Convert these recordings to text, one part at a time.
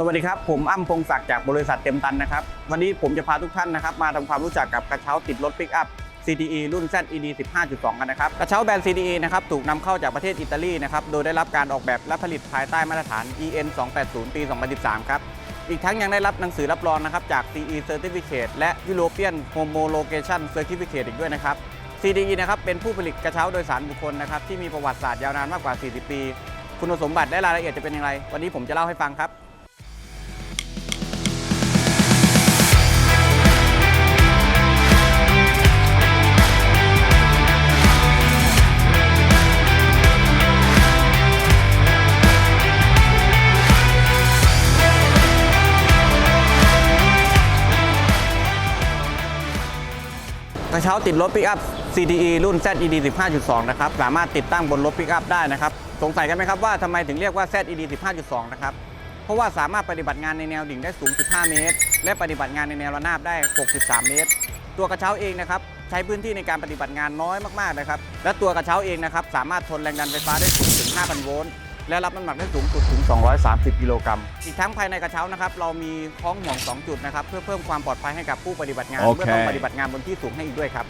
สวัสดีครับ ผมอ้ำพงศักดิ์จากบริษัทเต็มตันนะครับ วันนี้ผมจะพาทุกท่านนะครับ มาทำความรู้จักกับกระเช้าติดรถปิกอัพ CTE รุ่น ZED 15.2 กันนะครับ กระเช้าแบรนด์ CTE นะครับ ถูกนำเข้าจากประเทศอิตาลีนะครับ โดยได้รับการออกแบบและผลิตภายใต้มาตรฐาน EN 280 ปี 2013 ครับ อีกทั้งยังได้รับหนังสือรับรองนะครับ จาก CE Certificate และ European Homologation Certificate อีกด้วยนะครับ CDE นะครับเป็นผู้ผลิตกระเช้าโดยสารบุคคลนะครับที่มีประวัติศาสตร์ยาวนานมากกว่า 40 ปี คุณสมบัติและรายละเอียดจะเป็นอย่างไร วันนี้ผมจะเล่าให้ฟังครับ ระเช้าติดรถปิกอัพ CDE รุ่น ZED 15.2 นะครับ สามารถติดตั้งบนรถปิกอัพได้นะครับ สงสัยกันไหมครับว่าทำไมถึงเรียกว่า ZED 15.2 นะครับ เพราะว่าสามารถปฏิบัติงานในแนวดิ่งได้สูง 15 เมตร และปฏิบัติงานในแนวระนาบได้ 63 เมตร ตัวกระเช้าเองนะครับ ใช้พื้นที่ในการปฏิบัติงานน้อยมากๆนะครับ และตัวกระเช้าเองนะครับ สามารถทนแรงดันไฟฟ้าได้สูงถึง 5,000 โวลต์ และรับน้ำหนักได้สูงสุดถึง 230 กิโลกรัมอีกทั้งภายในกระเช้านะครับเรามีคล้องห่วง 2 จุดนะครับเพื่อเพิ่มความปลอดภัยให้กับผู้ปฏิบัติงานโอเคเมื่อต้องปฏิบัติงานบนที่สูงให้อีกด้วยครับ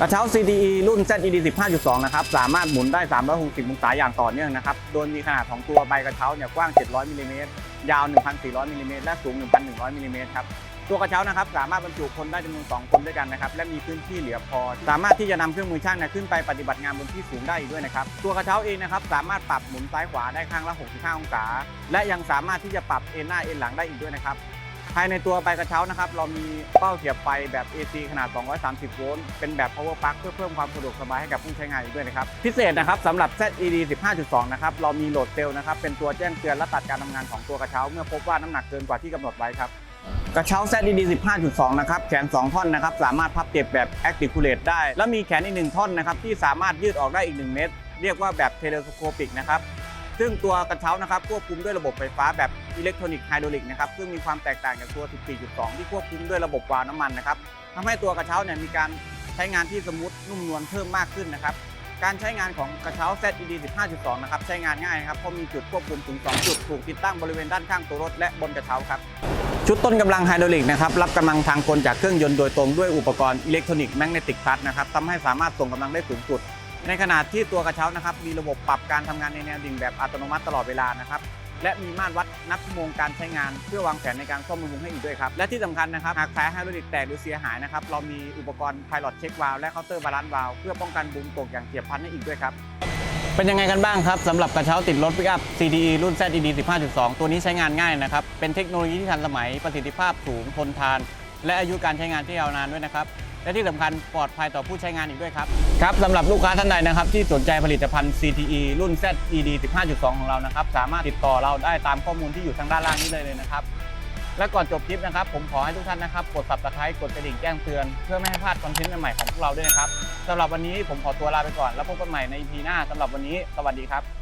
กระเช้า CDE รุ่น ZED 15.2 นะครับสามารถหมุนได้ 360 องศาอย่างต่อเนื่องนะครับโดยมีขนาดของตัวใบกระเช้าเนี่ยกว้าง 700มิลลิเมตรยาว 1,400มิลลิเมตรและสูง 1,100มิลลิเมตรครับ ตัวกระเช้านะครับสามารถบรรจุคนได้จำนวน2คนด้วยกันนะครับและมีพื้นที่เหลือพอ สามารถที่จะนำเครื่องมือช่างนี่ยขึ้นไปปฏิบัติงานบนที่สูงได้อีกด้วยนะครับตัวกระเช้าเองนะครับสามารถปรับหมุนซ้ายขวาได้ข้างละ65องศาและยังสามารถที่จะปรับเอ็นหน้าเอ็นหลังได้อีกด้วยนะครับภายในตัวใบกระเช้านะครับเรามีเป้าเสียบไฟแบบ AC ขนาด 230 โวลต์เป็นแบบ power plug เพื่อเพิ่มความสะดวกสบายให้กับผู้ใช้งานอีกด้วยนะครับ พิเศษนะครับสำหรับ ZED 15.2 นะครับเรามีโหลดเซลล์นะครับเป็นตัวแจ้งเตือนและตัดการทำงานของตัวกระเช้า เมื่อพบว่าน้ำหนักเกินกว่าที่กำหนดไว้ครับ กระเช้า ZED 15.2 นะครับ แขน 2 ท่อนนะครับ สามารถพับเก็บแบบ Articulate ได้ และมีแขนอีก 1 ท่อนนะครับ ที่สามารถยืดออกได้อีก 1 เมตร เรียกว่าแบบ Telescopic นะครับ ซึ่งตัวกระเช้านะครับควบคุมด้วยระบบไฟฟ้าแบบอิเล็กทรอนิกส์ไฮดรอลิกนะครับ ซึ่งมีความแตกต่างจากตัว 14.2 ที่ควบคุมด้วยระบบวาล์วน้ำมันนะครับทำให้ตัวกระเช้าเนี่ยมีการใช้งานที่สมูทนุ่มนวลเพิ่มมากขึ้นนะครับการใช้งานของกระเช้า ZED 15.2 นะครับ ใช้งานง่ายนะครับเพราะมีจุดควบคุมถึง 2 จุด ถูกติดตั้งบริเวณด้านข้างตัวรถและบนกระเช้าครับ ชุดต้นกำลังไฮดรอลิกนะครับรับกำลังทางกลจากเครื่องยนต์โดยตรงด้วยอุปกรณ์อิเล็กทรอนิกส์แมกเนติกพัดนะครับทำให้สามารถส่งกำลังได้สูงสุด ในขณะที่ตัวกระเช้านะครับมีระบบปรับการทำงานในแนวดิ่งแบบอัตโนมัติตลอดเวลานะครับและมีมาตรวัดนับชั่วโมงการใช้งาน เพื่อวางแผนในการซ่อมบำรุงให้อีกด้วยครับ และที่สำคัญนะครับ หากสายไฮดรอลิกแตกหรือเสียหายนะครับ เรามีอุปกรณ์ Pilot Check Valve และ Counter Balance Valve เพื่อป้องกันบุมตกอย่างเฉียบพลันให้อีกด้วยครับ เป็นยังไงกันบ้างครับสำหรับกระเช้าติดรถปิกอัพ CDE รุ่น ZED 15.2 ตัวนี้ใช้งานง่ายนะครับ เป็นเทคโนโลยีที่ทันสมัยประสิทธิภาพสูงทนทาน และอายุการใช้งานที่ยาวนานด้วยนะครับ และที่สำคัญปลอดภัยต่อผู้ใช้งานอีกด้วยครับ ครับสำหรับลูกค้าท่านใดนะครับ ที่สนใจผลิตภัณฑ์ CTE รุ่น ZED 15.2 ของเรานะครับ สามารถติดต่อเราได้ตามข้อมูลที่อยู่ทางด้านล่างนี้เลยเลยนะครับและก่อนจบคลิปนะครับผมขอให้ทุกท่านนะครับกด subscribe กดกระดิ่งแจ้งเตือน เพื่อไม่ให้พลาดคอนเทนต์ใหม่ๆของพวกเราด้วยนะครับ สำหรับวันนี้ผมขอตัวลาไปก่อน แล้วพบกันใหม่ใน EP หน้าสำหรับวันนี้ สวัสดีครับ